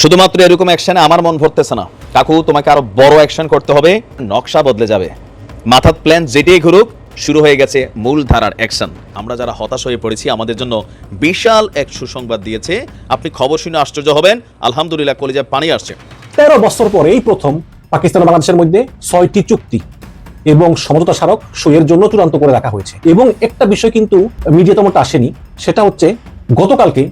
শুধুমাত্র এরকম অ্যাকশনে আমার মন ভরতেছে না। কাকু, তোমাকে আরও বড় অ্যাকশন করতে হবে। নকশা বদলে যাবে। মাথার প্ল্যান যেটাই ঘুরুক, শুরু হয়ে গেছে মূল ধারার অ্যাকশন আমরা যারা হতাশ হয়ে পড়েছি, আমাদের জন্য বিশাল এক সুসংবাদ দিয়েছে। আপনি খবর শুনে আশ্চর্য হবেন। আলহামদুলিল্লাহ কলেজায় পানি আসছে। তেরো বছর পরে এই প্রথম পাকিস্তান বাংলাদেশের মধ্যে ছয়টি চুক্তি এবং সমঝোতা স্মারক সইয়ের জন্য চূড়ান্ত করে রাখা হয়েছে। এবং একটা বিষয় কিন্তু মিডিয়া তেমনটা আসেনি, সেটা হচ্ছে গতকালকে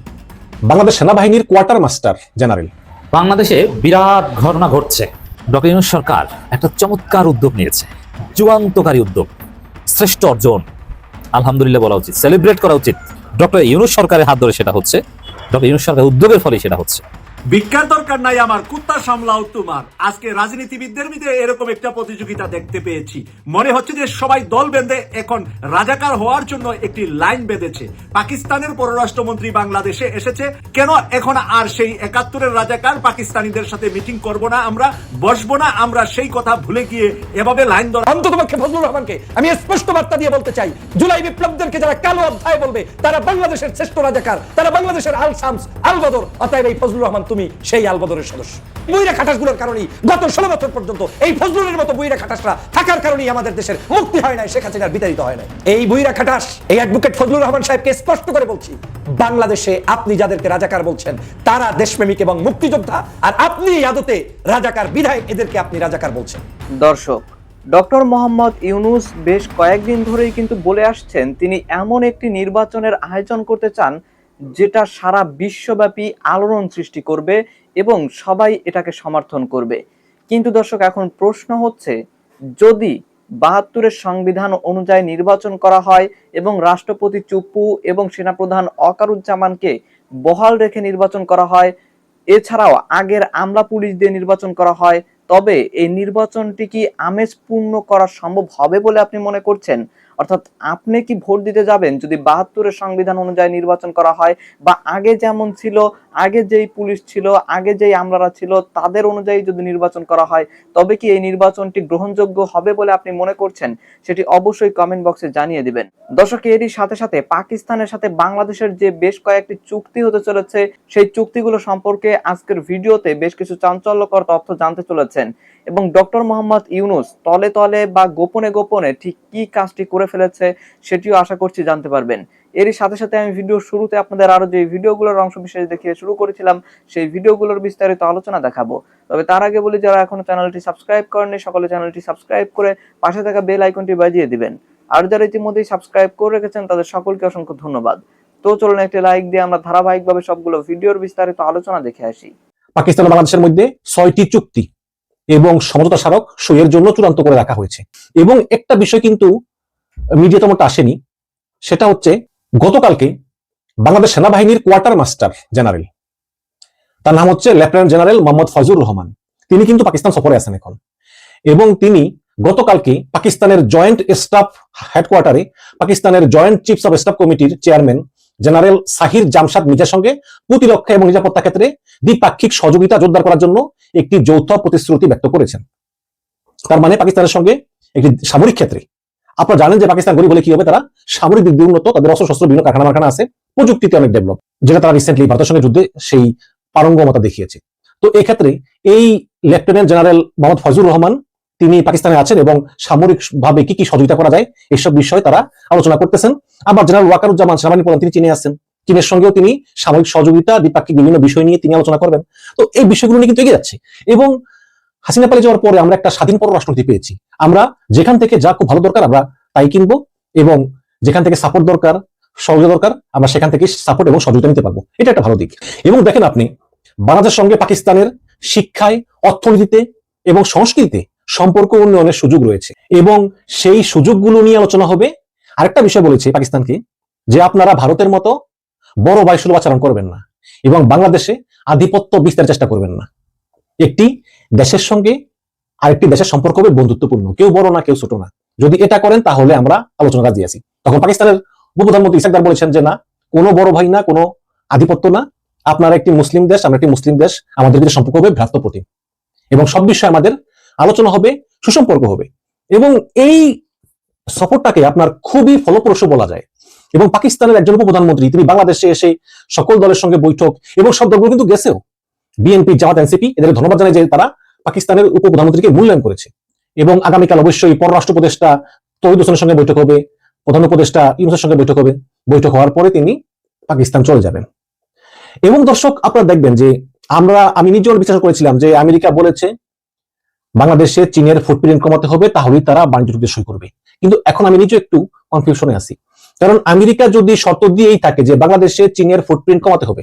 বাংলাদেশ সেনাবাহিনীর কোয়ার্টার মাস্টার জেনারেল। বাংলাদেশে বিরাট ঘটনা ঘটছে। ডক্টর ইউনুস সরকার একটা চমৎকার উদ্যোগ নিয়েছে। যুগান্তকারী উদ্যোগ। শ্রেষ্ঠ অর্জন। আলহামদুলিল্লাহ বলা উচিত। সেলিব্রেট করা উচিত। ডক্টর ইউনুস সরকারের হাত ধরে সেটা হচ্ছে। ডক্টর ইউনুস সরকারের উদ্যোগের ফলে সেটা হচ্ছে। ভিক্ষার দরকার নাই আমার, কুত্তা সামলাও তোমার। আজকে রাজনীতিবিদদের মধ্যে এরকম একটা প্রতিযোগিতা দেখতে পেয়েছি। মনে হচ্ছে যে সবাই দল বেঁধে এখন রাজাকার হওয়ার জন্য একটি লাইন বেঁধেছে। পাকিস্তানের পররাষ্ট্রমন্ত্রী বাংলাদেশে এসেছে, কেন এখন আর সেই একাত্তরের রাজাকার পাকিস্তানিদের সাথে মিটিং করব না আমরা, বসবো না আমরা, সেই কথা ভুলে গিয়ে এভাবে লাইন ধরা অন্ততপক্ষে ফজলুর রহমানকে আমি স্পষ্ট বার্তা দিয়ে বলতে চাই, জুলাই বিপ্লবদেরকে যারা কালো অধ্যায় বলবে, তারা বাংলাদেশের শ্রেষ্ঠ রাজাকার, তারা বাংলাদেশের আল শামস, আল বদর, অতএব এই ফজলুর রহমান তুমি সেই আল বদরের সদস্য। বইরা খাটাসগুলোর কারণেই গত ষোলো বছর পর্যন্ত এই ফজলুরের মতো বইরা খাটাসরা থাকার কারণেই আমাদের দেশের মুক্তি হয় নাই, শেখ হাসিনার বিতাড়িত হয় নাই। এই বইরা খাটাস, এই অ্যাডভোকেট ফজলুর রহমান সাহেবকে স্পষ্ট করে বলছি, বাংলাদেশে আপনি যাদেরকে রাজাকার বলছেন, তারা দেশপ্রেমিক এবং মুক্তিযোদ্ধা, আর আপনি আদতে রাজাকার বিধায় এদেরকে আপনি রাজাকার বলছেন। দর্শক, ডক্টর মোহাম্মদ ইউনুস বেশ কয়েকদিন ধরেই কিন্তু বলে আসছেন, তিনি এমন একটি নির্বাচনের আয়োজন করতে চান যেটা সারা বিশ্বব্যাপী আলোড়ন সৃষ্টি করবে এবং সবাই এটাকে সমর্থন করবে। কিন্তু দর্শক, এখন প্রশ্ন হচ্ছে, যদি বাহাত্তরের সংবিধান অনুযায়ী নির্বাচন করা হয় এবং রাষ্ট্রপতি চুপ্পু এবং সেনাপ্রধান অকারুজ্জামানকে বহাল রেখে নির্বাচন করা হয়, এছাড়াও আগের আমলা পুলিশ দিয়ে নির্বাচন করা হয়, তবে এই নির্বাচনটি কি আমেজপূর্ণ করা সম্ভব হবে বলে আপনি মনে করছেন? অর্থাৎ আপনি কি ভোট দিতে যাবেন যদি বাহাত্তরের সংবিধান অনুযায়ী নির্বাচন করা হয় বা আগে যেমন ছিল, আগে যেই পুলিশ ছিল, আগে যেই আমলারা ছিল, তাদের অনুযায়ী যদি নির্বাচন করা হয়, তবে কি এই নির্বাচনটি গ্রহণযোগ্য হবে বলে আপনি মনে করছেন? সেটি অবশ্যই কমেন্ট বক্সে জানিয়ে দিবেন। দর্শক, এরই সাথে সাথে পাকিস্তানের সাথে বাংলাদেশের যে বেশ কয়েকটি চুক্তি হতে চলেছে, সেই চুক্তিগুলো সম্পর্কে আজকের ভিডিওতে বেশ কিছু চাঞ্চল্যকর তথ্য জানতে চলেছেন। এবং ডক্টর মোহাম্মদ ইউনুস তলে তলে বা গোপনে গোপনে ঠিক কি কাজটি করে ফেলেছে সেটিও আশা করছি জানতে পারবেন। এরই সাথে সাথে আমি ভিডিও শুরুতে আপনাদের আরও যে ভিডিওগুলোর অংশ বিশেষ দেখিয়ে শুরু করেছিলাম, সেই ভিডিওগুলোর বিস্তারিত আলোচনা দেখাবো। তবে তার আগে বলি, যারা এখনও চ্যানেলটি সাবস্ক্রাইব করেননি, সকলে চ্যানেলটি সাবস্ক্রাইব করে পাশে থাকা বেল আইকনটি বাজিয়ে দিবেন। আর যারা ইতিমধ্যেই সাবস্ক্রাইব করে রেখেছেন, তাদের সকলকে অসংখ্য ধন্যবাদ। তো চলুন একটি লাইক দিয়ে আমরা ধারাবাহিকভাবে সবগুলো ভিডিওর বিস্তারিত আলোচনা দেখে আসি। পাকিস্তান বাংলাদেশের মধ্যে ছয়টি চুক্তি। এবং সমঝোতা স্মারক সইয়ের জন্য চূড়ান্ত করে রাখা হয়েছে। এবং একটা বিষয় কিন্তু মিডিয়া তেমনটা আসেনি, সেটা হচ্ছে গতকালকে বাংলাদেশ সেনাবাহিনীর কোয়ার্টার মাস্টার জেনারেল, তার নাম হচ্ছে লেফটেন্যান্ট জেনারেল মোহাম্মদ ফজলুর রহমান। তিনি কিন্তু পাকিস্তান সফরে আছেন এখন। এবং তিনি গতকালকে পাকিস্তানের জয়েন্ট স্টাফ হেডকোয়ার্টারে, পাকিস্তানের জয়েন্ট চিফস অফ স্টাফ কমিটির চেয়ারম্যান জেনারেল সাহির জামশাদ মির্জার সঙ্গে প্রতিরক্ষা এবং নিরাপত্তা ক্ষেত্রে দ্বিপাক্ষিক সহযোগিতা জোরদার করার জন্য একটি যৌথ প্রতিশ্রুতি ব্যক্ত করেছেন। তার মানে পাকিস্তানের সঙ্গে একটি সামরিক ক্ষেত্রে। আপনারা জানেন যে পাকিস্তান গরিব হলে কি হবে? তারা সামরিক দিক দিয়ে উন্নত, তাদের অস্ত্র শস্ত্র বিভিন্ন কারখানা মারখানা আছে। প্রযুক্তিতে অনেক ডেভেলপ যেটা তারা রিসেন্টলি ভারতের সঙ্গে যুদ্ধে সেই পারঙ্গমতা দেখিয়েছে। তো এক্ষেত্রে এই লেফটেন্যান্ট জেনারেল মোহাম্মদ ফজুর রহমান তিনি পাকিস্তানে আছেন এবং সামরিক ভাবে কি কি সহযোগিতা করা যায়, এসব বিষয়ে তারা আলোচনা করতেছেন। আবার জেনারেল ওয়াকারুজ্জামান সেনাবাহিনী প্রধান তিনি চীনে আছেন। চীনের সঙ্গেও তিনি সামরিক সহযোগিতা, দ্বিপাক্ষিক বিভিন্ন বিষয় নিয়ে তিনি আলোচনা করবেন। তো এই বিষয়গুলো নিয়ে কিন্তু এগিয়ে যাচ্ছে। এবং হাসিনা পালিয়ে যাওয়ার পরে আমরা একটা স্বাধীন পররাষ্ট্রনীতি পেয়েছি। আমরা যেখান থেকে যা খুব ভালো দরকার আমরা তাই কিনবো এবং যেখান থেকে সাপোর্ট দরকার, সহযোগিতা দরকার, আমরা সেখান থেকে সাপোর্ট এবং সহযোগিতা নিতে পারব। এটা একটা ভালো দিক। এবং দেখেন আপনি, বাংলাদেশের সঙ্গে পাকিস্তানের শিক্ষায়, অর্থনীতিতে এবং সংস্কৃতিতে সম্পর্ক উন্নয়নের সুযোগ রয়েছে। এবং সেই সুযোগগুলো নিয়ে আলোচনা হবে, আরেকটা বিষয় বলেছে পাকিস্তানকে, যে আপনারা ভারতের মতো বড় বাইশুল আচরণ করবেন না এবং বাংলাদেশে আধিপত্য বিস্তারের চেষ্টা করবেন না। একটি দেশের সঙ্গে আরেকটি দেশের সম্পর্ক হবে বন্ধুত্বপূর্ণ, কেউ বড় না, কেউ ছোট না। যদি এটা করেন, তাহলে আমরা আলোচনা রাজি আছি। তখন পাকিস্তানের উপপ্রধানমন্ত্রী ইসাকদার বলেছেন যে, না, কোনো বড় ভাই না, কোনো আধিপত্য না। আপনারা একটি মুসলিম দেশ, আমরা একটি মুসলিম দেশ, আমাদের সম্পর্ক হবে ভ্রাতৃপ্রতিম। এবং সব বিষয়ে আমাদের আলোচনা হবে, সুসম্পর্ক হবে। এবং এই সফরটাকে আপনার খুবই ফলপ্রসূ বলা যায়। এবং পাকিস্তানের একজন উপপ্রধানমন্ত্রী, তিনি বাংলাদেশে এসে সকল দলের সঙ্গে বৈঠক এবং সব দলগুলো কিন্তু গেছেও। বিএনপি, জামাত, এনসিপি এদের ধন্যবাদ জানাই যে তারা পাকিস্তানের উপপ্রধানমন্ত্রীকে মূল্যায়ন করেছে। এবং আগামীকাল অবশ্যই পররাষ্ট্র উপদেষ্টা তহিদ হোসেনের সঙ্গে বৈঠক হবে, প্রধান উপদেষ্টা ইউনুসের সঙ্গে বৈঠক হবে। বৈঠক হওয়ার পরে তিনি পাকিস্তান চলে যাবেন। এবং দর্শক, আপনারা দেখবেন যে আমরা, আমি নিজেও বিশ্বাস করেছিলাম যে আমেরিকা বলেছে বাংলাদেশে চীনের ফুটপ্রিন্ট কমাতে হবে, তাহলেই তারা বাণিজ্য চুক্তি সই করবে। কিন্তু এখন আমি নিজে একটু কনফিউশনে আছি। কারণ আমেরিকা যদি শর্ত দিয়েই থাকে যে বাংলাদেশে চীনের ফুটপ্রিন্ট কমাতে হবে,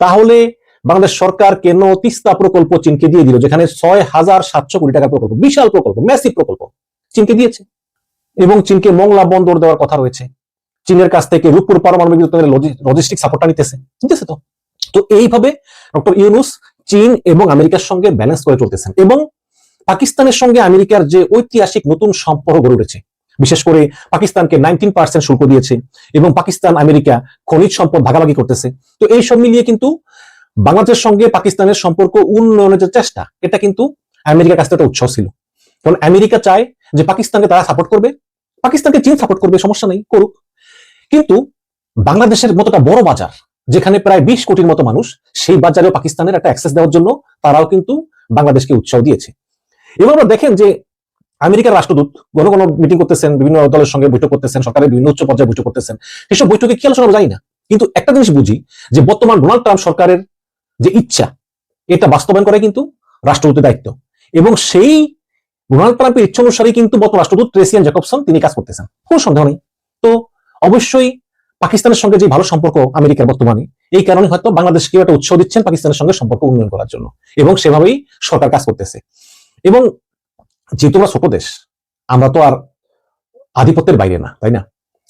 তাহলে বাংলাদেশ সরকার কেন তিস্তা প্রকল্প চীনকে দিয়ে দিল, যেখানে ছয় হাজার সাতশো কোটি টাকার প্রকল্প, বিশাল প্রকল্প ম্যাসিভ প্রকল্প, চীনকে দিয়েছে? এবং চীনকে মংলা বন্দর দেওয়ার কথা রয়েছে। চীনের কাছ থেকে রূপপুর পারমাণবিক লজিস্টিক সাপোর্টটা নিতেছে। নিতেছে তো। তো এইভাবে ডক্টর ইউনুস চীন এবং আমেরিকার সঙ্গে ব্যালেন্স করে চলতেছেন। এবং পাকিস্তানের সঙ্গে আমেরিকার যে ঐতিহাসিক নতুন সম্পর্ক গড়ে উঠেছে, বিশেষ করে পাকিস্তানকে নাইনটিন পার্সেন্ট শুল্ক দিয়েছে এবং পাকিস্তান আমেরিকা খনিজ সম্পদ ভাগাভাগি করতেছে। তো এই সব মিলিয়ে কিন্তু বাংলাদেশের সঙ্গে পাকিস্তানের সম্পর্ক উন্নয়নের যে চেষ্টা, এটা কিন্তু আমেরিকার কাছে একটা উৎসাহ ছিল। কারণ আমেরিকা চায় যে পাকিস্তানকে তারা সাপোর্ট করবে, পাকিস্তানকে চীন সাপোর্ট করবে, সমস্যা নেই, করুক। কিন্তু বাংলাদেশের মতোটা বড় বাজার, যেখানে প্রায় বিশ কোটির মতো মানুষ, সেই বাজারেও পাকিস্তানের একটা অ্যাক্সেস দেওয়ার জন্য তারাও কিন্তু বাংলাদেশকে উৎসাহ দিয়েছে। এবার আমরা দেখেন যে আমেরিকার রাষ্ট্রদূত ঘন ঘন মিটিং করতেছেন, বিভিন্ন দলের সঙ্গে বৈঠক করতেছেন, সরকারের বিভিন্ন উচ্চ পর্যায়ে বৈঠক করতেছেন। এসব বৈঠকে কি আলোচনা যাই না। কিন্তু একটা জিনিস বুঝি যে বর্তমান ডোনাল্ড ট্রাম্প সরকারের যে ইচ্ছা, এটা বাস্তবায়ন করে কিন্তু রাষ্ট্রদূতের দায়িত্ব। এবং সেই ডোনাল্ড ট্রাম্পের ইচ্ছা অনুসারে কিন্তু বর্তমান রাষ্ট্রদূত ট্রেসিয়ান জ্যাকবসন তিনি কাজ করতেছেন। কোনো সন্দেহ নেই। তো অবশ্যই পাকিস্তানের সঙ্গে যে ভালো সম্পর্ক আমেরিকার বর্তমানে, এই কারণে হয়তো বাংলাদেশকে একটা উৎসাহ দিচ্ছেন পাকিস্তানের সঙ্গে সম্পর্ক উন্নয়ন করার জন্য। এবং সেভাবেই সরকার কাজ করতেছে। এবং যেহেতু আমরা ছোট দেশ, আমরা তো আর আধিপত্যের বাইরে না, তাই না?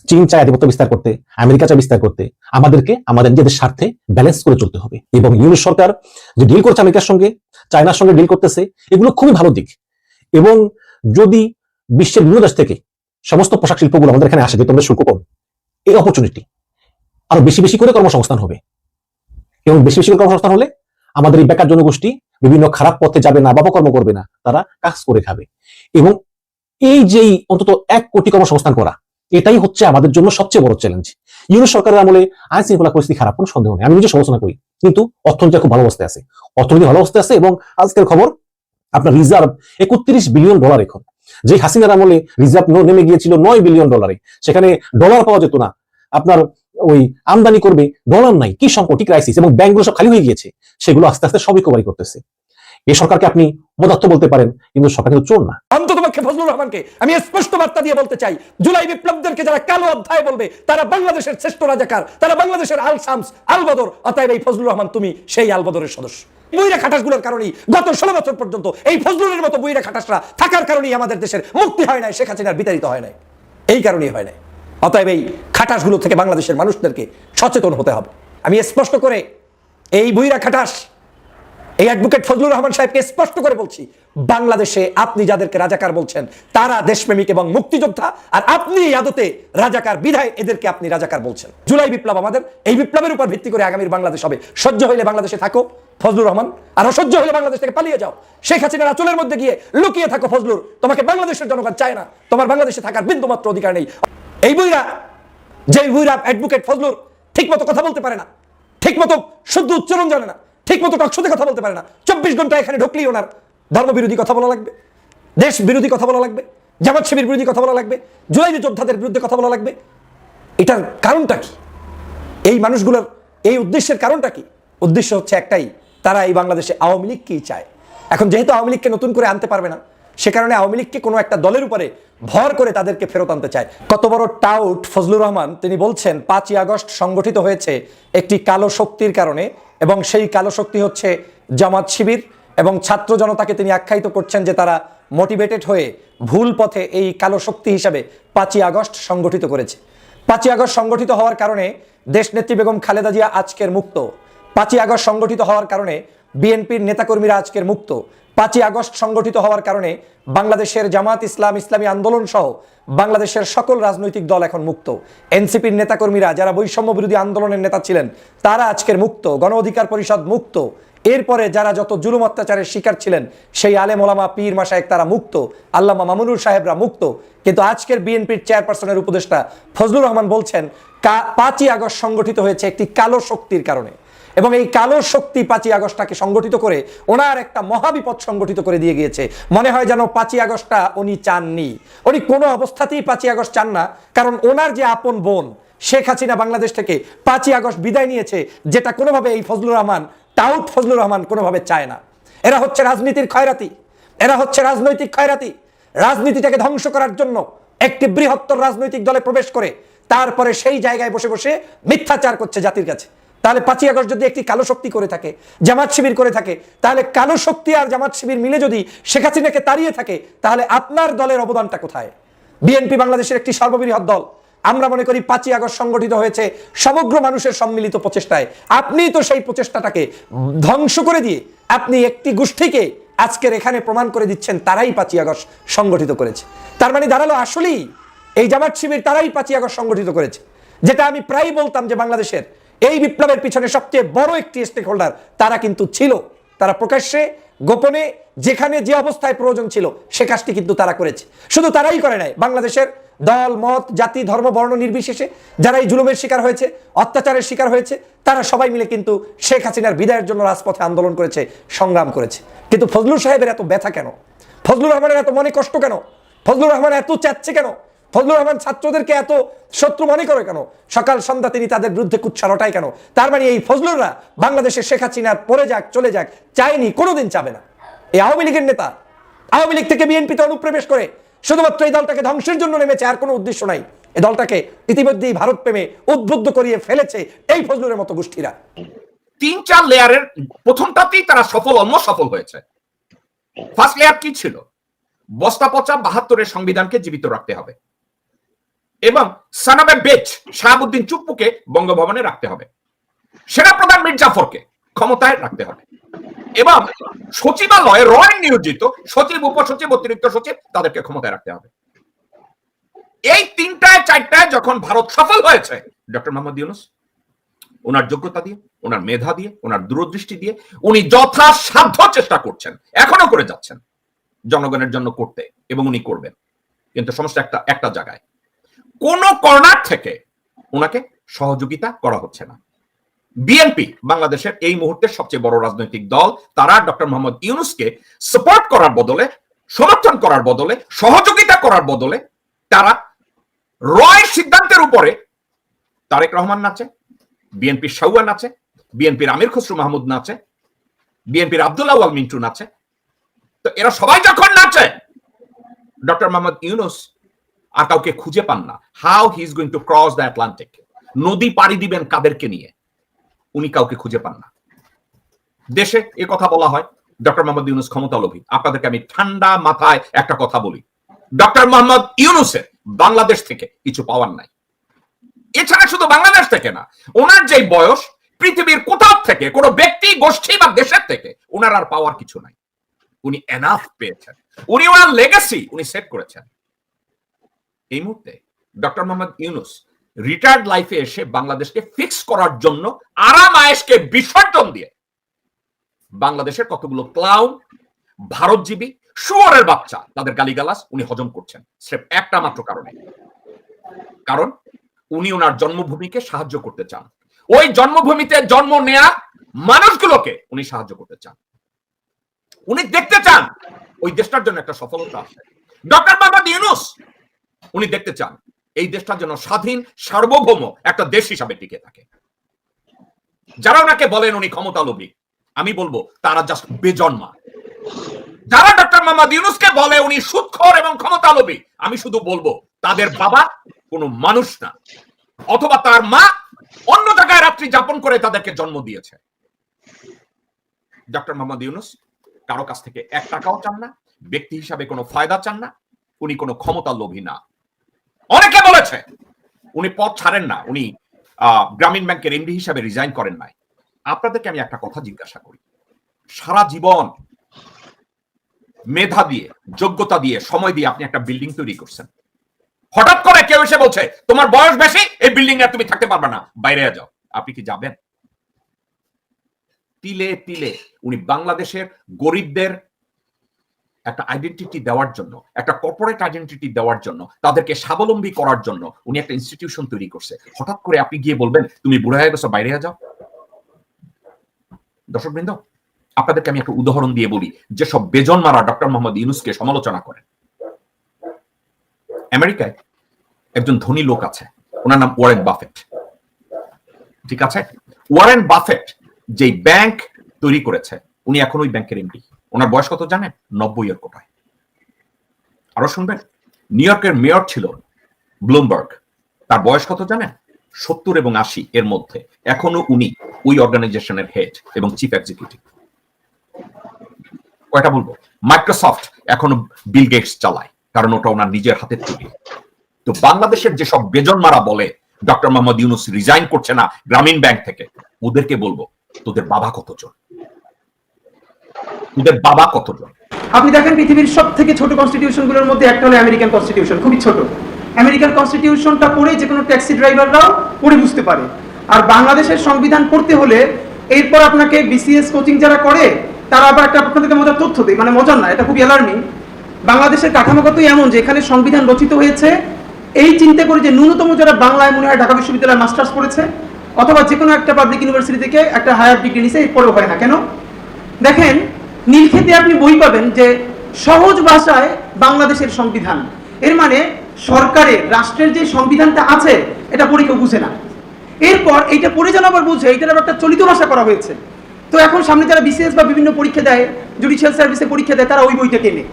চীন চায় আধিপত্য বিস্তার করতে, আমেরিকা চায় বিস্তার করতে। আমাদেরকে, আমাদের নিজেদের স্বার্থে ব্যালেন্স করে চলতে হবে। এবং ইউনিশ সরকার যে ডিল করছে আমেরিকার সঙ্গে, চায়নার সঙ্গে ডিল করতেছে, এগুলো খুবই ভালো দিক। এবং যদি বিশ্বের বিভিন্ন দেশ থেকে সমস্ত পোশাক শিল্পগুলো আমাদের এখানে আসে যে তোমরা শুল্ক কম এই অপরচুনিটি আরও বেশি বেশি করে কর্মসংস্থান হবে। এবং বেশি বেশি করে কর্মসংস্থান হলে আমাদের এই বেকার জনগোষ্ঠী বিভিন্ন খারাপ পথে যাবে না বা অপকর্ম করবে না, তারা কাজ করে খাবে। এবং এই যেই অন্তত এক কোটি কর্মসংস্থান করা, এটাই হচ্ছে আমাদের জন্য সবচেয়ে বড় চ্যালেঞ্জ ইউনুস সরকারের আমলে আইন শৃঙ্খলা পরিস্থিতি খারাপ, কোনো সন্দেহ নেই। আমি নিজে সমালোচনা করি। কিন্তু অর্থনীতি খুব ভালো অবস্থায় আছে। অর্থনীতি ভালো অবস্থায় আছে এবং আজকের খবর, আপনার রিজার্ভ একত্রিশ বিলিয়ন ডলার এখন। যে হাসিনার আমলে রিজার্ভ নেমে গিয়েছিল নয় বিলিয়ন ডলারে সেখানে ডলার পাওয়া যেত না। আপনার ওই আমদানি করবে, ডলার নাই, কি সংকট কি ক্রাইসিস এবং ব্যাংকগুলো সব খালি হয়ে গিয়েছে, সেগুলো আস্তে আস্তে সবই কভারি করতেছে। এই সরকারকে আপনি পদার্থ বলতে পারেন, কিন্তু সরকার কিন্তু চোর না। ফজলুর রহমানকে আমি স্পষ্ট বার্তা দিয়ে বলতে চাই, জুলাই বিপ্লবদেরকে যারা কালো অধ্যায় বলবে, তারা বাংলাদেশের শ্রেষ্ঠ রাজাকার, তারা বাংলাদেশের আল শামস, আল বদর, অতএব এই ফজলুর রহমান তুমি সেই আল বদরের সদস্য। বইরা খাটাসগুলোর কারণেই গত ষোলো বছর পর্যন্ত এই ফজলুরের মতো বইরা খাটাসরা থাকার কারণেই আমাদের দেশের মুক্তি হয় নাই, শেখ হাসিনার বিতাড়িত হয় নাই। এই কারণেই হয় নাই। অতএব এই খাটাসগুলো থেকে বাংলাদেশের মানুষদেরকে সচেতন হতে হবে। আমি স্পষ্ট করে এই বইরা খাটাস এই অ্যাডভোকেট ফজলুর রহমান সাহেবকে স্পষ্ট করে বলছি, বাংলাদেশে আপনি যাদেরকে রাজাকার বলছেন, তারা দেশপ্রেমিক এবং মুক্তিযোদ্ধা, আর আপনি আদতে রাজাকার বিধায় এদেরকে আপনি রাজাকার বলছেন। জুলাই বিপ্লব আমাদের, এই বিপ্লবের উপর ভিত্তি করে আগামীর বাংলাদেশ হবে। সহ্য হইলে বাংলাদেশে থাকো, ফজলুর রহমান, আর অসহ্য হলে বাংলাদেশ থেকে পালিয়ে যাও। শেখ হাসিনার আচলের মধ্যে গিয়ে লুকিয়ে থাকো ফজলুর, তোমাকে বাংলাদেশের জনগণ চায় না, তোমার বাংলাদেশে থাকার বিন্দুমাত্র অধিকার নেই। এই বইরা যে বইরা অ্যাডভোকেট ফজলুর ঠিক মতো কথা বলতে পারে না ঠিক মতো শুদ্ধ উচ্চারণ জানে না ঠিক মতো টকশোতে কথা বলতে পারে না, চব্বিশ ঘণ্টা এখানে ঢুকলেই ওনার ধর্মবিরোধী কথা বলা লাগবে, দেশ বিরোধী কথা বলা লাগবে, জামাত শিবির বিরোধী কথা বলা লাগবে, জুলাই যোদ্ধাদের বিরুদ্ধে কথা বলা লাগবে। এটার কারণটা কি? এই মানুষগুলোর এই উদ্দেশ্যের কারণটা কি? উদ্দেশ্য হচ্ছে একটাই, তারা এই বাংলাদেশে আওয়ামী লীগকেই চায়। এখন যেহেতু আওয়ামী লীগকে নতুন করে আনতে পারবে না, সে কারণে আওয়ামী লীগকে কোনো একটা দলের উপরে ভর করে তাদেরকে ফেরত আনতে চায়। কত বড় টাউট ফজলুর রহমান, তিনি বলছেন, পাঁচই আগস্ট সংগঠিত হয়েছে একটি কালো শক্তির কারণে এবং সেই কালো শক্তি হচ্ছে জামাত শিবির এবং ছাত্র জনতাকে তিনি আখ্যায়িত করছেন যে তারা মোটিভেটেড হয়ে ভুল পথে এই কালো শক্তি হিসাবে পাঁচই আগস্ট সংগঠিত করেছে। পাঁচই আগস্ট সংগঠিত হওয়ার কারণে দেশনেত্রী বেগম খালেদা জিয়া আজকের মুক্ত। পাঁচই আগস্ট সংগঠিত হওয়ার কারণে বিএনপির নেতাকর্মীরা আজকের মুক্ত। পাঁচই আগস্ট সংগঠিত হওয়ার কারণে বাংলাদেশের জামাত ইসলাম ইসলামী আন্দোলন সহ বাংলাদেশের সকল রাজনৈতিক দল এখন মুক্ত। এনসিপির নেতাকর্মীরা যারা বৈষম্য বিরোধী আন্দোলনের নেতা ছিলেন, তারা আজকের মুক্ত, গণ অধিকার পরিষদ মুক্ত। এরপরে যারা যত জুলুম অত্যাচারের শিকার ছিলেন, সেই আলেম ওলামা পীর মাসায়েক তারা মুক্ত, আল্লামা মামুনুর সাহেবরা মুক্ত। কিন্তু আজকের বিএনপির চেয়ারপারসনের উপদেষ্টা ফজলুর রহমান বলছেন পাঁচই আগস্ট সংগঠিত হয়েছে একটি কালো শক্তির কারণে। এবং এই কালো শক্তি পাঁচই আগস্টটাকে সংগঠিত করে ওনার একটা মহাবিপদ সংগঠিত করে দিয়ে গিয়েছে। মনে হয় যেন পাঁচই আগস্টটা উনি চাননি। উনি কোনো অবস্থাতেই পাঁচই আগস্ট চান না, কারণ ওনার যে আপন বোন, শেখ হাসিনা বাংলাদেশ থেকে পাঁচই আগস্ট বিদায় নিয়েছে, যেটা কোনোভাবে এই ফজলুর রহমান টাউট ফজলুর রহমান কোনোভাবে চায় না। এরা হচ্ছে রাজনীতির খয়রাতি। এরা হচ্ছে রাজনৈতিক ক্ষয়রাতি রাজনীতিটাকে ধ্বংস করার জন্য একটি বৃহত্তর রাজনৈতিক দলে প্রবেশ করে, তারপরে সেই জায়গায় বসে বসে মিথ্যাচার করছে জাতির কাছে। তাহলে পাঁচই আগস্ট যদি একটি কালো শক্তি করে থাকে, জামাত শিবির করে থাকে, তাহলে কালো শক্তি আর জামাত শিবির মিলে যদি শেখ হাসিনাকে তাড়িয়ে থাকে, তাহলে আপনার দলের অবদানটা কোথায়? বিএনপি বাংলাদেশের একটি সর্ববৃহৎ দল। আমরা মনে করি পাঁচই আগস্ট সংগঠিত হয়েছে সমগ্র মানুষের সম্মিলিত প্রচেষ্টায়। আপনি তো সেই প্রচেষ্টাটাকে ধ্বংস করে দিয়ে আপনি একটি গোষ্ঠীকে আজকের এখানে প্রমাণ করে দিচ্ছেন, তারাই পাঁচই আগস্ট সংগঠিত করেছে। তার মানে দাঁড়াল আসলেই, এই জামাত শিবির তারাই পাঁচই আগস্ট সংগঠিত করেছে। যেটা আমি প্রায় বলতাম যে বাংলাদেশের এই বিপ্লবের পিছনে সবচেয়ে বড় একটি স্টেক হোল্ডার তারা কিন্তু ছিল। তারা প্রকাশ্যে, গোপনে, যেখানে যে অবস্থায় প্রয়োজন ছিল, সে কাজটি কিন্তু তারা করেছে। শুধু তারাই করে নাই, বাংলাদেশের দল, মত, জাতি, ধর্ম, বর্ণ নির্বিশেষে যারা এই জুলুমের শিকার হয়েছে, অত্যাচারের শিকার হয়েছে, তারা সবাই মিলে কিন্তু শেখ হাসিনার বিদায়ের জন্য রাজপথে আন্দোলন করেছে, সংগ্রাম করেছে। কিন্তু ফজলুর সাহেবের এত ব্যথা কেন? ফজলুর রহমানের এত মনে কষ্ট কেন? ফজলুর রহমান এত চাচ্ছে কেন? ফজলুর রহমান ছাত্রদেরকে এত শত্রু মনে করে কেন? সকাল সন্ধ্যা তিনি তাদের বিরুদ্ধে কুচ্ছা রটায় কেন? তার মানে এই ফজলুররা বাংলাদেশে শেখ হাসিনা পড়ে যাক, চলে যাক, চায়নি, কোনোদিন চাবে না। এই আওয়ামী লীগের নেতা, আওয়ামী লীগ থেকে বিএনপিতে অনুপ্রবেশ করে শুধুমাত্র এই দলটাকে ধ্বংসের জন্য নেমেছে, আর কোনো উদ্দেশ্য নাই। এই দলটাকে ইতিমধ্যেই ভারত প্রেমে উদ্বুদ্ধ করিয়ে ফেলেছে এই ফজলুরের মতো গোষ্ঠীরা। তিন, চার লেয়ারের প্রথমটাতেই তারা সফল অলমোস্ট সফল হয়েছে। ফার্স্ট লেয়ার কি ছিল? বস্তা পচা বাহাত্তরের সংবিধানকে জীবিত রাখতে হবে। এবং সানাবে বেচ শাহাবুদ্দিন চুপ্পুকে বঙ্গভবনে রাখতে হবে। সেনাপ্রধান মির জাফরকে ক্ষমতায় রাখতে হবে। এবং সচিবালয়ে রয় নিয়োজিত সচিব, উপসচিব, অতিরিক্ত সচিব তাদেরকে ক্ষমতায় রাখতে হবে। এই তিনটায়, চারটায় যখন ভারত সফল হয়েছে, ডক্টর মোহাম্মদ ইউনুস, ওনার যোগ্যতা দিয়ে, ওনার মেধা দিয়ে, ওনার দূরদৃষ্টি দিয়ে, উনি যথাসাধ্য চেষ্টা করছেন, এখনও করে যাচ্ছেন, জনগণের জন্য করতে, এবং উনি করবেন। কিন্তু সমস্যা একটা একটা জায়গায় কোন কর্নার থেকে ওনাকে সহযোগিতা করা হচ্ছে না। বিএনপি বাংলাদেশের এই মুহূর্তে সবচেয়ে বড় রাজনৈতিক দল, তারা ডক্টর মোহাম্মদ ইউনুসকে সাপোর্ট করার বদলে, সমর্থন করার বদলে, সহযোগিতা করার বদলে তারা রয় সিদ্ধান্তের উপরে তারেক রহমান নাচে বিএনপির শাহুয়া নাচে বিএনপির আমির খসরু মাহমুদ নাচে বিএনপির আব্দুল্লাহ মিন্টু নাচে। তো এরা সবাই যখন নাচে, ডক্টর মোহাম্মদ ইউনুস আর কাউকে খুঁজে পান না। How he is going to cross the Atlantic নদী পাড়ি দিবেন কাদেরকে নিয়ে? উনি কাউকে খুঁজে পান না। দেশে এ কথা বলা হয়। ডক্টর মোহাম্মদ ইউনুস ক্ষমতালোভী। আপনাদেরকে আমি ঠান্ডা মাথায় একটা কথা বলি। ডক্টর মোহাম্মদ ইউনুসের বাংলাদেশ থেকে কিছু পাওয়ার নাই। এছাড়া শুধু বাংলাদেশ থেকে না, ওনার যে বয়স, পৃথিবীর কোথাও থেকে, কোনো ব্যক্তি, গোষ্ঠী বা দেশের থেকে, ওনার আর পাওয়ার কিছু নাই। উনি এনাফ পেয়েছেন। উনি ওনার লেগাসি উনি সেট করেছেন। এই মুহূর্তে ডক্টর মোহাম্মদ ইউনুস রিটায়ার্ড লাইফে এসে বাংলাদেশকে ফিক্স করার জন্য আরাম আয়েশকে বিসর্জন দিয়ে বাংলাদেশের কতগুলো ক্লাউন ভারতজীবী, শুয়ারের বাচ্চা তাদের গালিগালাস উনি হজম করছেন স্রেফ একটা মাত্র কারণে। কারণ উনি ওনার জন্মভূমিকে সাহায্য করতে চান। ওই জন্মভূমিতে জন্ম নেয়া মানুষগুলোকে উনি সাহায্য করতে চান। উনি দেখতে চান ওই দেশটার জন্য একটা সফলতা আসে ডক্টর মোহাম্মদ ইউনুস উনি দেখতে চান। এই দেশটা যেন স্বাধীন, সার্বভৌম একটা দেশ হিসাবে টিকে থাকে। যারা ওনাকে বলেন উনি ক্ষমতা লোভী আমি বলব তারা জাস্ট বেজন্মা যারা ডক্টর মোহাম্মদ ইউনুসকে বলে উনি সুৎখর এবং ক্ষমতা লোভী আমি শুধু বলব তাদের বাবা কোনো মানুষ না, অথবা তার মা অন্য জায়গায় রাত্রি যাপন করে তাদেরকে জন্ম দিয়েছে। ডক্টর মোহাম্মদ ইউনুস কারও কাছ থেকে এক টাকাও চান না, ব্যক্তি হিসাবে কোনো ফায়দা চান না, উনি কোনো ক্ষমতা লোভী না। অনেকে বলেছে, উনি পদ ছাড়েন না, উনি গ্রামীণ ব্যাংকের এমডি হিসাবে রিজাইন করেন নাই। আপনাদেরকে আমি একটা কথা জিজ্ঞাসা করি। সারা জীবন মেধা দিয়ে, যোগ্যতা দিয়ে, সময় দিয়ে আপনি একটা বিল্ডিং তৈরি করছেন। হঠাৎ করে কেউ এসে বলছে, তোমার বয়স বেশি, এই বিল্ডিং এ তুমি থাকতে পারবে না, বাইরে যাও। আপনি কি যাবেন? তিলে তিলে উনি বাংলাদেশের গরিবদের একটা আইডেন্টিটি দেওয়ার জন্য, একটা কর্পোরেট আইডেন্টিটি দেওয়ার জন্য, তাদেরকে স্বাবলম্বী করার জন্য উনি একটা ইনস্টিটিউশন তৈরি করছে। হঠাৎ করে আপনি গিয়ে বলবেন, তুমি বুড়া হয়ে গেছো, বাইরে যাও। দর্শকবৃন্দ, আপনাদেরকে আমি একটা উদাহরণ দিয়ে বলি, যেসব বেজন মারা ডক্টর মোহাম্মদ ইউনুসকে সমালোচনা করেন। আমেরিকায় একজন ধনী লোক আছে, ওনার নাম ওয়ারেন বাফেট। ঠিক আছে? ওয়ারেন বাফেট যে ব্যাংক তৈরি করেছে, উনি এখন ওই ব্যাংকের এমডি ওনার বয়স কত জানেন? নব্বই এর কোটায়। আরও শুনবেন? নিউ ইয়র্কের মেয়র ছিল ব্লুমবার্গ। তার বয়স কত জানেন? সত্তর এবং আশি এর মধ্যে। এখনও উনি ওই অর্গানাইজেশনের হেড এবং চিফ এক্সিকিউটিভ। কয়টা বলব? মাইক্রোসফট এখনও বিল গেটস চালায়, কারণ ওটা ওনার নিজের হাতের তৈরি তো বাংলাদেশের যেসব বেজন মারা বলে, ডক্টর মোহাম্মদ ইউনুস রিজাইন করছে না গ্রামীণ ব্যাংক থেকে, ওদেরকে বলব, তোদের বাবা কতজন? তোদের বাবা কতজন? আপনি দেখেন পৃথিবীর সব থেকে ছোট কনস্টিটিউশনগুলোর মধ্যে একটা হলো আমেরিকান কনস্টিটিউশন খুবই ছোট। আমেরিকান কনস্টিটিউশনটা পড়ে যে কোনো ট্যাক্সি ড্রাইভাররাও পড়ে বুঝতে পারে। আর বাংলাদেশের সংবিধান পড়তে হলে এরপর আপনাকে বিসিএস কোচিং যারা করে, তারা আবার একটা আপনাদেরকে মজার তথ্য দেয়। মানে মজার না, এটা খুবই অ্যালার্মিং বাংলাদেশের কাঠামোগতই এমন যে এখানে সংবিধান রচিত হয়েছে, এই চিন্তা করে যে ন্যূনতম যারা বাংলায় মনে হয় ঢাকা বিশ্ববিদ্যালয়ে মাস্টার্স পড়েছে, অথবা যে কোনো একটা পাবলিক ইউনিভার্সিটি থেকে একটা হায়ার ডিগ্রি নিছে, এরপরেও হয় না। কেন? দেখেন নীলক্ষেতে আপনি বই পাবেন যে সহজ ভাষায় বাংলাদেশের সংবিধান। এর মানে সরকারের, রাষ্ট্রের যে সংবিধানটা আছে, এটা পড়ে কেউ বুঝে না। এরপর এইটা পড়ে যেন আবার বুঝে আবার একটা চলিত ভাষা করা হয়েছে। তো এখন সামনে যারা বিসিএস বা বিভিন্ন পরীক্ষা দেয়, জুডিশিয়াল সার্ভিসে পরীক্ষা দেয়, তারা ওই বইটা কেনে।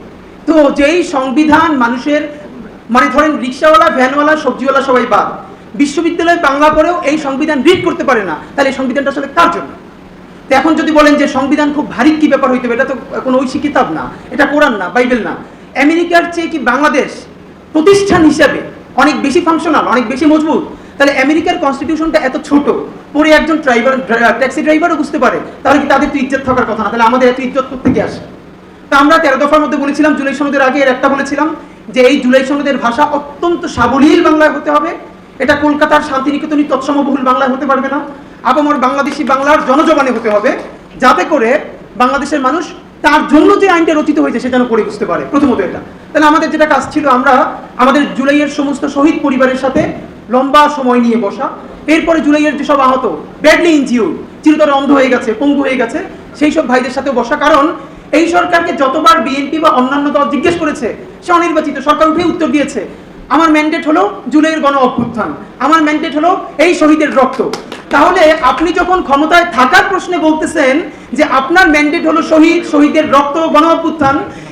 তো যেই সংবিধান মানুষের মানে ধরেন রিক্সাওয়ালা, ভ্যানওয়ালা, সবজিওয়ালা সবাই বাদ। বিশ্ববিদ্যালয়ে বাংলা পড়েও এই সংবিধান রিড করতে পারে না। তাহলে এই সংবিধানটা আসলে কার জন্য? এখন যদি বলেন যে সংবিধান খুব ভারী কি ব্যাপার হইতে হবে এটা তো কোনো ঐশী কিতাব না, এটা কোরআন না, বাইবেল না। আমেরিকার চেয়ে কি বাংলাদেশ প্রতিষ্ঠান হিসাবে অনেক বেশি ফাংশনাল অনেক বেশি মজবুত? তাহলে আমেরিকার কনস্টিটিউশনটা এত ছোট, পরে একজন ড্রাইভার ট্যাক্সি ড্রাইভারও বুঝতে পারে, তাহলে কি তাদের তো ইজ্জত থাকার কথা না? তাহলে আমাদের এত ইজ্জত থেকে আসে? তা আমরা তেরো দফার মধ্যে বলেছিলাম, জুলাই সনদের আগে এর একটা বলেছিলাম, যে এই জুলাই সনদের ভাষা অত্যন্ত সাবলীল বাংলায় হতে হবে। এটা কলকাতার শান্তিনিকেতনী তৎসমবহুল বাংলায় হতে পারবে না। আপামর বাংলাদেশি বাংলার জনজবানে হতে হবে, যাতে করে বাংলাদেশের মানুষ তার জন্য যে আইনটা রচিত হয়েছে সেটা যেন পড়ে বুঝতে পারে, প্রথমত এটা। তাহলে আমাদের যেটা কাজ ছিল আমরা আমাদের জুলাইয়ের সমস্ত শহীদ পরিবারের সাথে লম্বা সময় নিয়ে বসা, এরপরে জুলাইয়ের যেসব আহত ব্যাডলি ইনজিউর চিরতরে অন্ধ হয়ে গেছে, পঙ্গু হয়ে গেছে, সেই সব ভাইদের সাথে বসা, কারণ এই সরকারকে যতবার বিএনপি বা অন্যান্য দল জিজ্ঞেস করেছে, সে অনির্বাচিত, সরকার উঠে উত্তর দিয়েছে, আমার ম্যান্ডেট হলো জুলাইয়ের গণ অভ্যুত্থান আমার ম্যান্ডেট হলো এই শহীদের রক্ত তাহলে আপনি যখন ক্ষমতায় থাকার প্রশ্নে বলতেছেন যে আপনার ম্যান্ডেট হলো শহীদ, শহীদের রক্ত, গণ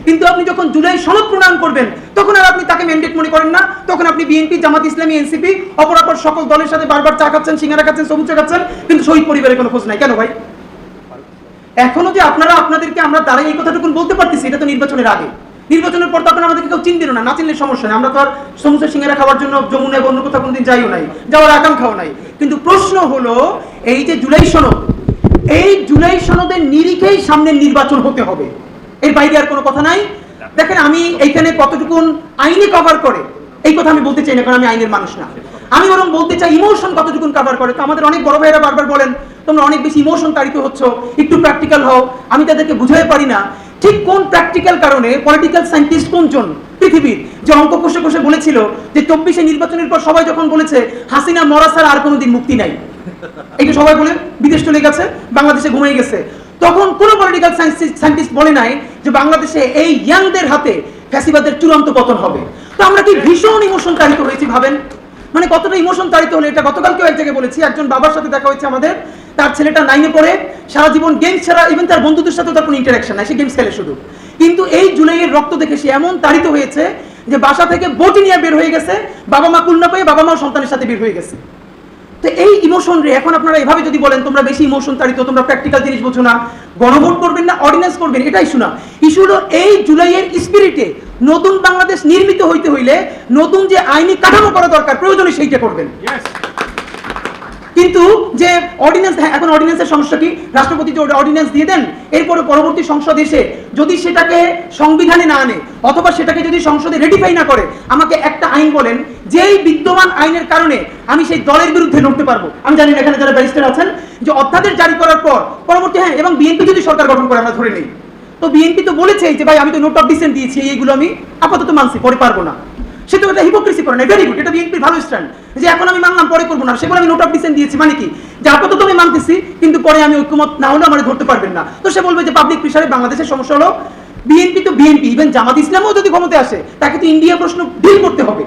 কিন্তু আপনি যখন জুলাই সনদ প্রণয়ন করবেন, তখন আর আপনি তাকে ম্যান্ডেট মনে করেন না। তখন আপনি বিএনপি জামাত ইসলামী এনসিপি অপরাপর সকল দলের সাথে বারবার চা খাচ্ছেন, সিঙ্গারা খাচ্ছেন, সবুজ খাচ্ছেন, কিন্তু শহীদ পরিবারের কোনো খোঁজ নাই। কেন ভাই? এখনও যে আপনারা আপনাদেরকে আমরা দাঁড়াই এই কথাটুকুন বলতে পারতেছি, এটা তো নির্বাচনের আগে। নির্বাচনের পর তো আপনারা আমাদেরকে কেউ চিনবেন না না চিনলে সমস্যা নেই। আমরা তো আর সমুদ্রের সিঙ্গারা খাওয়ার জন্য যমুনায় বা অন্য কোথাও কোনদিন যাইও নাই, যাওয়ার আকাঙ্ক্ষাও নাই। কিন্তু প্রশ্ন হলো, এই যে জুলাই সনদ, এই জুলাই সনদের নিরিখেই সামনের নির্বাচন হতে হবে। এর বাইরে আর কোনো কথা নাই। দেখেন, আমি এইখানে কতটুকুন আইনে কভার করে, এই কথা আমি বলতে চাই না, কারণ আমি আইনের মানুষ না। আমি বরং বলতে চাই ইমোশন কতটুকুন কভার করে? তো আমাদের অনেক বড় ভাইয়েরা বারবার বলেন, তোমরা অনেক বেশি ইমোশন তাড়িত হচ্ছ, একটু প্র্যাকটিক্যাল হও। আমি তাদেরকে বুঝাতে পারি না ঠিক কোন প্র্যাকটিক্যাল কারণে পলিটিক্যাল সায়েন্টিস্ট কোনজন পৃথিবীর? যে অঙ্ক কষে কষে বলেছিল যে চব্বিশে নির্বাচনের পর সবাই যখন বলেছে, হাসিনা মরা ছাড়া আর কোনোদিন মুক্তি নাই। এটা সবাই বলে, বিদেশ চলে গেছে, বাংলাদেশে ঘুমিয়ে গেছে। তখন কোন পলিটিক্যাল সায়েন্টিস্ট বলে নাই যে বাংলাদেশে এই ইয়াংদের হাতে ফ্যাসিবাদের চূড়ান্ত পতন হবে। তো আমরা কি ভীষণ ইমোশন তাড়িত হয়েছি, ভাবেন? মানে কতটা ইমোশন তাড়িত হলে, এটা গতকালকেও এক জায়গায় বলেছি, একজন বাবার সাথে দেখা হয়েছে আমাদের তার ছেলেটা নাইনে পড়ে, সারা জীবন গেমস ছাড়া ইভেন তার বন্ধুদের সাথে তার কোনো ইন্টারাকশন নাই, সে গেমস খেলে শুধু। কিন্তু এই জুলাইয়ের রক্ত দেখে সে এমন তাড়িত হয়েছে যে বাসা থেকে বটি নিয়ে বের হয়ে গেছে, বাবা মা কুল না পেয়ে বাবা মাও সন্তানের সাথে বের হয়ে গেছে। তো এই ইমোশন রে এখন আপনারা এভাবে যদি বলেন, তোমরা বেশি ইমোশন তাড়িত, তোমরা প্র্যাকটিক্যাল জিনিস বোঝো না, গণভোট করবেন না অর্ডিন্যান্স করবেন এটা ইস্যু না ইস্যু হলো এই জুলাইয়ের স্পিরিটে নতুন বাংলাদেশ নির্মিত হইতে হইলে নতুন যে আইনি কাঠামো করা দরকার, প্রয়োজনে সেইটা করবেন। কিন্তু যে অর্ডিন্যান্স এখন অর্ডিন্যান্সের সমস্যা কি? রাষ্ট্রপতি যে অর্ডিন্যান্স দিয়ে দেন, এরপরে পরবর্তী সংসদ এসে যদি সেটাকে সংবিধানে না আনে, অথবা সেটাকে যদি সংসদে রেটিফাই না করে, আমাকে একটা আইন বলেন, যেই বিদ্যমান আইনের কারণে আমি সেই দলের বিরুদ্ধে লড়তে পারব। আমি জানি না এখানে যারা ব্যারিস্টার আছেন, যে অধ্যাদেশ জারি করার পর, পরবর্তী হ্যাঁ এবং বিএনপি যদি সরকার গঠন করে, আমরা ধরে নেই। তো বিএনপি তো বলেছে যে, ভাই, আমি তো নোট অফ ডিসেন্ট দিয়েছি, এইগুলো আমি আপাতত মানছি, পরে পারব না। হিপোক্রেসি করে ভেরি গুড এটা বিএনপির ভালো স্ট্যান্ড যে এখন আমি মানলাম, পরে করব না আমি নোট অফ ডিসেন্ট দিয়েছি মানে কি? যে আপাতত আমি মানতেছি, কিন্তু পরে আমি ঐক্যমত না হলে আমার ধরতে পারবেন না। তো সে বলবে যে পাবলিক প্রেশারে বাংলাদেশের সমস্যা হলো বিএনপি তো বিএনপি ইভেন জামাত ইসলামও যদি ক্ষমতায় আসে, তাকে তো ইন্ডিয়া প্রশ্ন ডিল করতে হবে।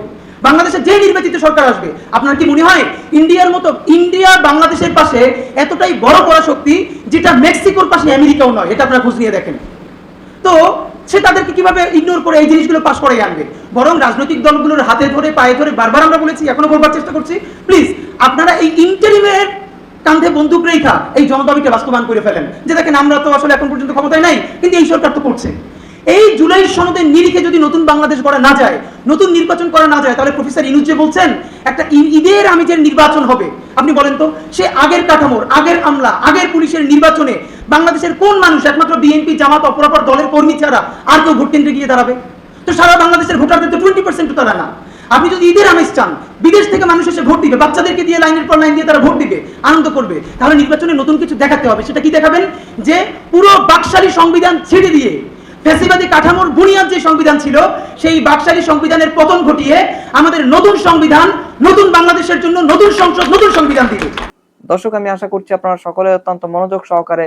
বাংলাদেশে যে নির্বাচিত সরকার আসবে, আপনার কি মনে হয়? ইন্ডিয়ার মতো ইন্ডিয়া বাংলাদেশের পাশে এতটাই বড় পরাশক্তি, যেটা মেক্সিকোর পাশে আমেরিকাও নয়, এটা আপনারা খোঁজ নিয়ে দেখেন। তো সে তাদেরকে কীভাবে ইগনোর করে এই জিনিসগুলো পাশ করে আনবে? বরং রাজনৈতিক দলগুলোর হাতে ধরে, পায়ে ধরে বারবার আমরা বলেছি, এখনও বলবার চেষ্টা করছি প্লিজ আপনারা এই ইন্টারিমের কান্ধে বন্দুক রেখা এই জনদাবিকে বাস্তবায়ন করে ফেলেন। যে দেখেন, আমরা তো আসলে এখন পর্যন্ত ক্ষমতায় নাই, কিন্তু এই সরকার তো করছে। এই জুলাই সনদের নিরিখে যদি নতুন বাংলাদেশ গড়া না যায়, নতুন নির্বাচন করা না যায়, তাহলে প্রফেসর ইনুজ যে বলছেন, একটা ই- আমি যে নির্বাচন হবে। আপনি বলেন তো, সে আগের কাঠামোর, আগের আমলা, আগের পুলিশের নির্বাচনে বাংলাদেশের কোন মানুষ একমাত্র বিএনপি, জামাত, অপরাপর দলের কর্মী ছাড়া আর কেউ ভোট কেন্দ্রে গিয়ে দাঁড়াবে? তো সারা বাংলাদেশের ভোটারদের তো টোয়েন্টি পার্সেন্ট তারা না। আপনি যদি ঈদের আমেজ চান, বিদেশ থেকে মানুষ এসে ভোট দিবে, বাচ্চাদেরকে দিয়ে লাইনের পর লাইন দিয়ে তারা ভোট দিবে, আনন্দ করবে, তাহলে নির্বাচনে নতুন কিছু দেখাতে হবে। সেটা কি দেখাবেন? যে পুরো বাকশালী সংবিধান ছেড়ে দিয়ে ফ্যাসিবাদী কাঠামোর বুনিয়াদ যে সংবিধান ছিল, সেই বাকশালী সংবিধানের পতন ঘটিয়ে আমাদের নতুন সংবিধান, নতুন বাংলাদেশের জন্য নতুন সংসদ, নতুন সংবিধান দিবে। দর্শক, আমি আশা করছি আপনারা সকলে অত্যন্ত মনোযোগ সহকারে